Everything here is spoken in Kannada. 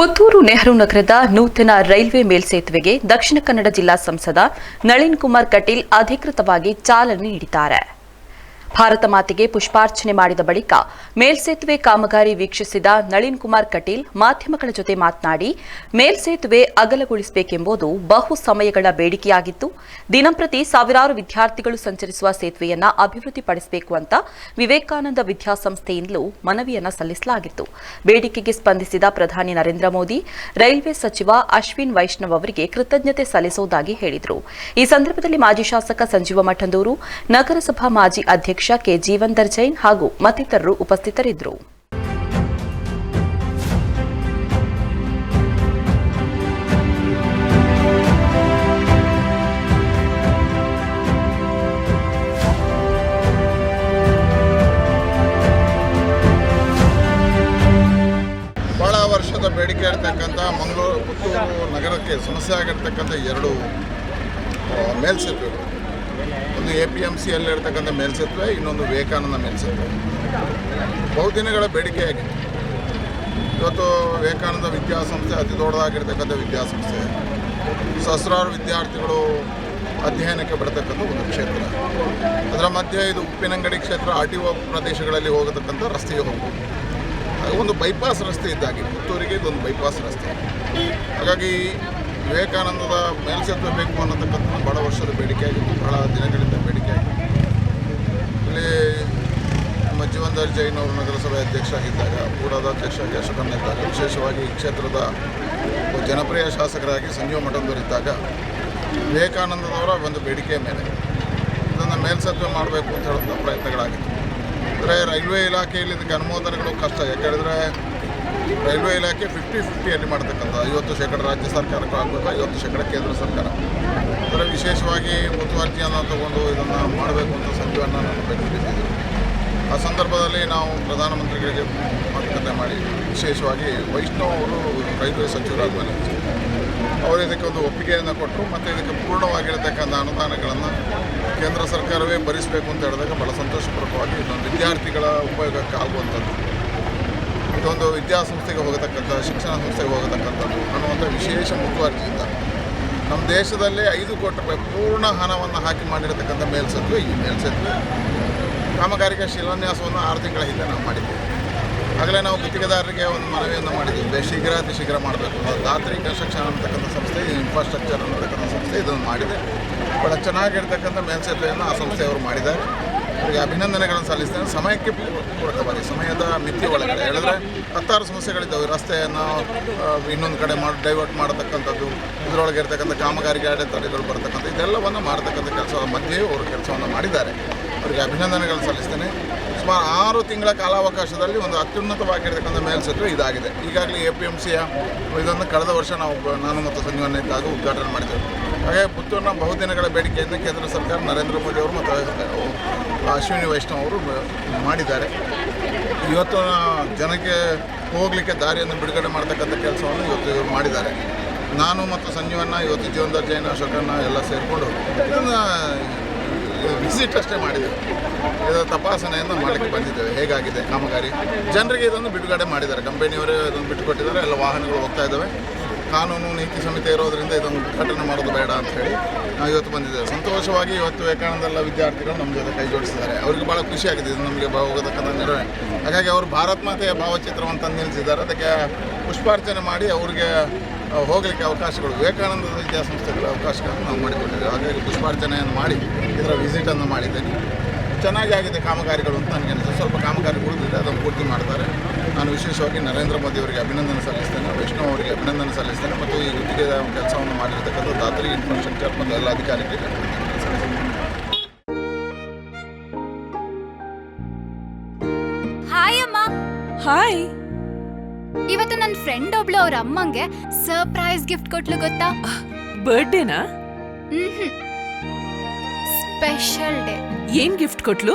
ಪುತ್ತೂರು ನೆಹರು ನಗರದ ನೂತನ ರೈಲ್ವೆ ಮೇಲ್ಸೇತುವೆಗೆ ದಕ್ಷಿಣ ಕನ್ನಡ ಜಿಲ್ಲಾ ಸಂಸದ ನಳಿನ್ ಕುಮಾರ್ ಕಟೀಲ್ ಅಧಿಕೃತವಾಗಿ ಚಾಲನೆ ನೀಡಿದ್ದಾರೆ. ಭಾರತ ಮಾತೆಗೆ ಪುಷ್ಪಾರ್ಚನೆ ಮಾಡಿದ ಬಳಿಕ ಮೇಲ್ಸೇತುವೆ ಕಾಮಗಾರಿ ವೀಕ್ಷಿಸಿದ ನಳಿನ್ ಕುಮಾರ್ ಕಟೀಲ್ ಮಾಧ್ಯಮಗಳ ಜೊತೆ ಮಾತನಾಡಿ, ಮೇಲ್ಸೇತುವೆ ಅಗಲಗೊಳಿಸಬೇಕೆಂಬುದು ಬಹು ಸಮಯಗಳ ಬೇಡಿಕೆಯಾಗಿತ್ತು. ದಿನಂಪ್ರತಿ ಸಾವಿರಾರು ವಿದ್ಯಾರ್ಥಿಗಳು ಸಂಚರಿಸುವ ಸೇತುವೆಯನ್ನ ಅಭಿವೃದ್ಧಿಪಡಿಸಬೇಕು ಅಂತ ವಿವೇಕಾನಂದ ವಿದ್ಯಾಸಂಸ್ಥೆಯಿಂದಲೂ ಮನವಿಯನ್ನ ಸಲ್ಲಿಸಲಾಗಿತ್ತು. ಬೇಡಿಕೆಗೆ ಸ್ಪಂದಿಸಿದ ಪ್ರಧಾನಿ ನರೇಂದ್ರ ಮೋದಿ, ರೈಲ್ವೆ ಸಚಿವ ಅಶ್ವಿನ್ ವೈಷ್ಣವ್ ಅವರಿಗೆ ಕೃತಜ್ಞತೆ ಸಲ್ಲಿಸುವುದಾಗಿ ಹೇಳಿದರು. ಈ ಸಂದರ್ಭದಲ್ಲಿ ಮಾಜಿ ಶಾಸಕ ಸಂಜೀವ ಮಠಂದೂರು, ನಗರಸಭಾ ಮಾಜಿ ಅಧ್ಯಕ್ಷ ಕೆ ಜೀವಂದರ್ ಜೈನ್ ಹಾಗೂ ಮತ್ತಿತರರು ಉಪಸ್ಥಿತರಿದ್ದರು. ಭಾಳ ವರ್ಷದ ಬೇಡಿಕೆ ಇರ್ತಕ್ಕಂಥ ಮಂಗಳೂರು ಪುತ್ತೂರು ನಗರಕ್ಕೆ ಸಮಸ್ಯೆ ಆಗಿರ್ತಕ್ಕಂಥ ಎರಡು ಮೇಲ್ಸೇತುವೆಗಳು. ಒಂದು ಎ ಪಿ ಎಂ ಸಿಯಲ್ಲಿರ್ತಕ್ಕಂಥ ಮೇಲ್ಸತ್ವೆ, ಇನ್ನೊಂದು ವಿವೇಕಾನಂದ ಮೇಲ್ಸೇತುವೆ. ಬಹುದಿನಗಳ ಬೇಡಿಕೆಯಾಗಿತ್ತು ಇವತ್ತು ವಿವೇಕಾನಂದ ವಿದ್ಯಾಸಂಸ್ಥೆ ಅತಿ ದೊಡ್ಡದಾಗಿರ್ತಕ್ಕಂಥ ವಿದ್ಯಾಸಂಸ್ಥೆ. ಸಹಸ್ರಾರು ವಿದ್ಯಾರ್ಥಿಗಳು ಅಧ್ಯಯನಕ್ಕೆ ಬರತಕ್ಕಂಥ ಒಂದು ಕ್ಷೇತ್ರ. ಅದರ ಮಧ್ಯೆ ಇದು ಉಪ್ಪಿನಂಗಡಿ ಕ್ಷೇತ್ರ, ಆರ್ ಟಿ ಒ ಪ್ರದೇಶಗಳಲ್ಲಿ ಹೋಗತಕ್ಕಂಥ ರಸ್ತೆಗೆ ಹೋಗ್ಬೋದು ಒಂದು ಬೈಪಾಸ್ ರಸ್ತೆ ಇದ್ದಾಗಿ, ಪುತ್ತೂರಿಗೆ ಇದೊಂದು ಬೈಪಾಸ್ ರಸ್ತೆ. ಹಾಗಾಗಿ ವಿವೇಕಾನಂದದ ಮೇಲ್ಸೇತುವೆ ಬೇಕು ಅನ್ನತಕ್ಕಂಥ ಬಹಳ ವರ್ಷದ ಬೇಡಿಕೆ ಆಗಿತ್ತು, ಬಹಳ ದಿನಗಳಿಂದ ಬೇಡಿಕೆ ಆಗಿತ್ತು. ಇಲ್ಲಿ ನಮ್ಮ ಜೀವನ್ದಾರ್ ಜೈನ್ ಅವರು ನಗರಸಭೆ ಅಧ್ಯಕ್ಷ ಆಗಿದ್ದಾಗ, ಕೂಡದ ಅಧ್ಯಕ್ಷ ಆಗಿ ಅಶೋಕನಿದ್ದಾಗ ವಿಶೇಷವಾಗಿ ಕ್ಷೇತ್ರದ ಜನಪ್ರಿಯ ಶಾಸಕರಾಗಿ ಸಂಜೀವ ಮಠಂದವರಿದ್ದಾಗ ವಿವೇಕಾನಂದದವರ ಒಂದು ಬೇಡಿಕೆಯ ಮೇಲೆ ಇದನ್ನು ಮೇಲ್ಸೇತುವೆ ಮಾಡಬೇಕು ಅಂತ ಹೇಳುವಂಥ ಪ್ರಯತ್ನಗಳಾಗಿತ್ತು. ಅಂದರೆ ರೈಲ್ವೆ ಇಲಾಖೆಯಲ್ಲಿ ಇದಕ್ಕೆ ಅನುಮೋದನೆಗಳು ಕಷ್ಟ. ಯಾಕೆಂದರೆ ರೈಲ್ವೆ ಇಲಾಖೆ ಫಿಫ್ಟಿ ಫಿಫ್ಟಿಯಲ್ಲಿ ಮಾಡ್ತಕ್ಕಂಥ ಐವತ್ತು ಶೇಕಡ ರಾಜ್ಯ ಸರ್ಕಾರಕ್ಕೂ ಆಗಬೇಕು? ಐವತ್ತು ಶೇಕಡ ಕೇಂದ್ರ ಸರ್ಕಾರ. ಅದರ ವಿಶೇಷವಾಗಿ ಮುತುವರ್ಜಿಯನ್ನು ತಗೊಂಡು ಇದನ್ನು ಮಾಡಬೇಕು ಅಂತ ಸಚಿವನ್ನು ನಾನು ಭೇಟಿಕೊಂಡಿದ್ದರು ಆ ಸಂದರ್ಭದಲ್ಲಿ ನಾವು ಪ್ರಧಾನಮಂತ್ರಿಗಳಿಗೆ ಮಾತುಕತೆ ಮಾಡಿ, ವಿಶೇಷವಾಗಿ ವೈಷ್ಣವ್ ಅವರು ರೈಲ್ವೆ ಸಚಿವರಾಗಿ ಬಂದಿದ್ದರು ಅವರು ಇದಕ್ಕೆ ಒಂದು ಒಪ್ಪಿಗೆಯನ್ನು ಕೊಟ್ಟರು, ಮತ್ತು ಇದಕ್ಕೆ ಪೂರ್ಣವಾಗಿರತಕ್ಕಂಥ ಅನುದಾನಗಳನ್ನು ಕೇಂದ್ರ ಸರ್ಕಾರವೇ ಭರಿಸಬೇಕು ಅಂತ ಹೇಳಿದಾಗ ಭಾಳ ಸಂತೋಷಪೂರ್ವಕವಾಗಿ ಇದೊಂದು ವಿದ್ಯಾರ್ಥಿಗಳ ಉಪಯೋಗಕ್ಕೆ ಆಗುವಂಥದ್ದು. ಇದೊಂದು ವಿದ್ಯಾಸಂಸ್ಥೆಗೆ ಹೋಗತಕ್ಕಂಥ ಶಿಕ್ಷಣ ಸಂಸ್ಥೆಗೆ ಹೋಗತಕ್ಕಂಥದ್ದು ಅನ್ನುವಂಥ ವಿಶೇಷ ಮುತುವರ್ಜಿಯಿಂದ ನಮ್ಮ ದೇಶದಲ್ಲಿ ಐದು ಕೋಟಿ ರೂಪಾಯಿ ಪೂರ್ಣ ಹಣವನ್ನು ಹಾಕಿ ಮಾಡಿರತಕ್ಕಂಥ ಮೇಲ್ಸೇತುವೆ ಈ ಮೇಲ್ಸೇತುವೆ. ಕಾಮಗಾರಿಕೆ ಶಿಲಾನ್ಯಾಸವನ್ನು ಆರು ತಿಂಗಳ ಹಿಂದೆ ನಾವು ಮಾಡಿದ್ದೇವೆ ಆಗಲೇ ನಾವು ಗುತ್ತಿಗೆದಾರರಿಗೆ ಒಂದು ಮನವಿಯನ್ನು ಮಾಡಿದ್ದೀವಿ ಶೀಘ್ರ ಅತಿ ಶೀಘ್ರ ಮಾಡಬೇಕು ದಾತ್ರಿ ಕನ್ಸ್ಟ್ರಕ್ಷನ್ ಅನ್ನತಕ್ಕಂಥ ಸಂಸ್ಥೆ ಇನ್ಫ್ರಾಸ್ಟ್ರಕ್ಚರ್ ಅನ್ನತಕ್ಕಂಥ ಸಂಸ್ಥೆ ಇದನ್ನು ಮಾಡಿದೆ. ಭಾಳ ಚೆನ್ನಾಗಿರ್ತಕ್ಕಂಥ ಮೇಲ್ಸೇತುವೆಯನ್ನು ಆ ಸಂಸ್ಥೆಯವರು ಮಾಡಿದ್ದಾರೆ. ಅವರಿಗೆ ಅಭಿನಂದನೆಗಳನ್ನು ಸಲ್ಲಿಸ್ತೇನೆ. ಸಮಯಕ್ಕೆ ಪೂರಕವಾಗಿ ಸಮಯದ ಮಿತಿ ಒಳಗಡೆ. ಹೇಳಿದ್ರೆ ಹತ್ತಾರು ಸಮಸ್ಯೆಗಳಿದ್ದಾವೆ. ರಸ್ತೆಯನ್ನು ಇನ್ನೊಂದು ಕಡೆ ಮಾಡಿ ಡೈವರ್ಟ್ ಮಾಡತಕ್ಕಂಥದ್ದು, ಇದರೊಳಗೆ ಇರ್ತಕ್ಕಂಥ ಕಾಮಗಾರಿಗೆ ಅಡೆತಡೆಗಳು ಬರ್ತಕ್ಕಂಥ ಇದೆಲ್ಲವನ್ನು ಮಾಡತಕ್ಕಂಥ ಕೆಲಸದ ಮಧ್ಯೆಯೂ ಅವರು ಕೆಲಸವನ್ನು ಮಾಡಿದ್ದಾರೆ. ಅವರಿಗೆ ಅಭಿನಂದನೆಗಳನ್ನು ಸಲ್ಲಿಸ್ತೇನೆ. ಸುಮಾರು ಆರು ತಿಂಗಳ ಕಾಲಾವಕಾಶದಲ್ಲಿ ಒಂದು ಅತ್ಯುನ್ನತವಾಗಿರ್ತಕ್ಕಂಥ ಮೇಲ್ಸೇತುವೆ ಇದಾಗಿದೆ. ಈಗಾಗಲೇ ಎ ಪಿ ಎಂ ಸಿಯ ಇದನ್ನು ಕಳೆದ ವರ್ಷ ನಾವು, ನಾನು ಮತ್ತು ಸಂಜೀವನ ಇದ್ದಾಗ ಉದ್ಘಾಟನೆ ಮಾಡಿದ್ದೇವೆ. ಹಾಗೆ ಪುತ್ತೂರಿನ ಬಹುದಿನಗಳ ಬೇಡಿಕೆಯನ್ನು ಕೇಂದ್ರ ಸರ್ಕಾರ ನರೇಂದ್ರ ಮೋದಿ ಅವರು ಮತ್ತು ಅಶ್ವಿನಿ ವೈಷ್ಣವ್ ಅವರು ಮಾಡಿದ್ದಾರೆ. ಇವತ್ತು ಜನಕ್ಕೆ ಹೋಗಲಿಕ್ಕೆ ದಾರಿಯನ್ನು ಬಿಡುಗಡೆ ಮಾಡ್ತಕ್ಕಂಥ ಕೆಲಸವನ್ನು ಇವತ್ತು ಇವರು ಮಾಡಿದ್ದಾರೆ. ನಾನು ಮತ್ತು ಸಂಜೀವನ್ನ ಇವತ್ತು ಜೀವನದಾರ್ ಜೈನ ಅಶೋಕನ್ನ ಎಲ್ಲ ಸೇರಿಕೊಂಡು ಇದನ್ನು ವಿಸಿಟ್ ಅಷ್ಟೇ ಮಾಡಿದ್ದೇವೆ. ಇದರ ತಪಾಸಣೆಯನ್ನು ಮಾಡಲಿಕ್ಕೆ ಬಂದಿದ್ದೇವೆ. ಹೇಗಾಗಿದೆ ಕಾಮಗಾರಿ? ಜನರಿಗೆ ಇದನ್ನು ಬಿಡುಗಡೆ ಮಾಡಿದ್ದಾರೆ. ಕಂಪನಿಯವರೇ ಇದನ್ನು ಬಿಟ್ಟುಕೊಟ್ಟಿದ್ದಾರೆ. ಎಲ್ಲ ವಾಹನಗಳು ಹೋಗ್ತಾ ಇದ್ದಾವೆ. ಕಾನೂನು ನೀತಿ ಸಮಿತಿ ಇರೋದರಿಂದ ಇದೊಂದು ಉದ್ಘಾಟನೆ ಮಾಡೋದು ಬೇಡ ಅಂತ ಹೇಳಿ ನಾವು ಇವತ್ತು ಬಂದಿದ್ದೇವೆ. ಸಂತೋಷವಾಗಿ ಇವತ್ತು ವಿವೇಕಾನಂದಲ್ಲ ವಿದ್ಯಾರ್ಥಿಗಳು ನಮ್ಮ ಜೊತೆ ಕೈ ಜೋಡಿಸಿದ್ದಾರೆ. ಅವರಿಗೆ ಭಾಳ ಖುಷಿಯಾಗಿದೆ. ಇದು ನಮಗೆ ಹೋಗತಕ್ಕಂಥ ನೆರವೇ. ಹಾಗಾಗಿ ಅವರು ಭಾರತ್ ಮಾತೆಯ ಭಾವಚಿತ್ರವನ್ನು ತಂದು ನಿಲ್ಲಿಸಿದ್ದಾರೆ. ಅದಕ್ಕೆ ಪುಷ್ಪಾರ್ಚನೆ ಮಾಡಿ ಅವರಿಗೆ ಹೋಗಲಿಕ್ಕೆ ಅವಕಾಶಗಳು. ವಿವೇಕಾನಂದ ವಿದ್ಯಾಸಂಸ್ಥೆಗಳ ಅವಕಾಶಗಳನ್ನು ನಾವು ಮಾಡಿಕೊಂಡಿದ್ದೇವೆ. ಹಾಗಾಗಿ ಪುಷ್ಪಾರ್ಚನೆಯನ್ನು ಮಾಡಿ ಇದರ ವಿಸಿಟನ್ನು ಮಾಡಿದ್ದೇನೆ. ಚೆನ್ನಾಗಿ ಆಗಿದೆ ಕಾಮಗಾರಿಗಳು ಅಂತ ನನಗೆ ಅನಿಸುತ್ತೆ. ಸ್ವಲ್ಪ ಕಾಮಗಾರಿ ಉಳಿದಿದೆ ಅದನ್ನು ಪೂರ್ತಿ ಮಾಡ್ತಾರೆ. ನಾನು ವಿಶೇಷವಾಗಿ ನರೇಂದ್ರ ಮೋದಿ ಅವರಿಗೆ ಅಭಿನಂದನೆ ಸಲ್ಲಿಸ್ತೇನೆ ವೈಷ್ಣವ್ ಅವರಿಗೆ ಅಭಿನಂದನೆ ಸಲ್ಲಿಸ್ತೇನೆ ಮತ್ತು ಈ ಗುತ್ತಿಗೆ ಕೆಲಸವನ್ನು ಮಾಡಿರ್ತಕ್ಕಂಥ ದಾತ್ರಿ ಇನ್ಫ್ರಾಸ್ಟ್ರಕ್ಚರ್ ಮತ್ತು ಎಲ್ಲ ಅಧಿಕಾರಿಗಳಿಗೆ ಹಾಯ್ ಅಮ್ಮ. ಹಾಯ್. ಇವತ್ತು ನನ್ನ ಫ್ರೆಂಡ್ ಒಬ್ಳು ಅವ್ರ ಅಮ್ಮಂಗೆ ಸರ್ಪ್ರೈಸ್ ಗಿಫ್ಟ್ ಕೊಟ್ಲು ಗೊತ್ತಾ? ಬರ್ಡೇನಾ ಸ್ಪೆಷಲ್ ಡೇ ಏನ್ ಗಿಫ್ಟ್ ಕೊಟ್ಲು?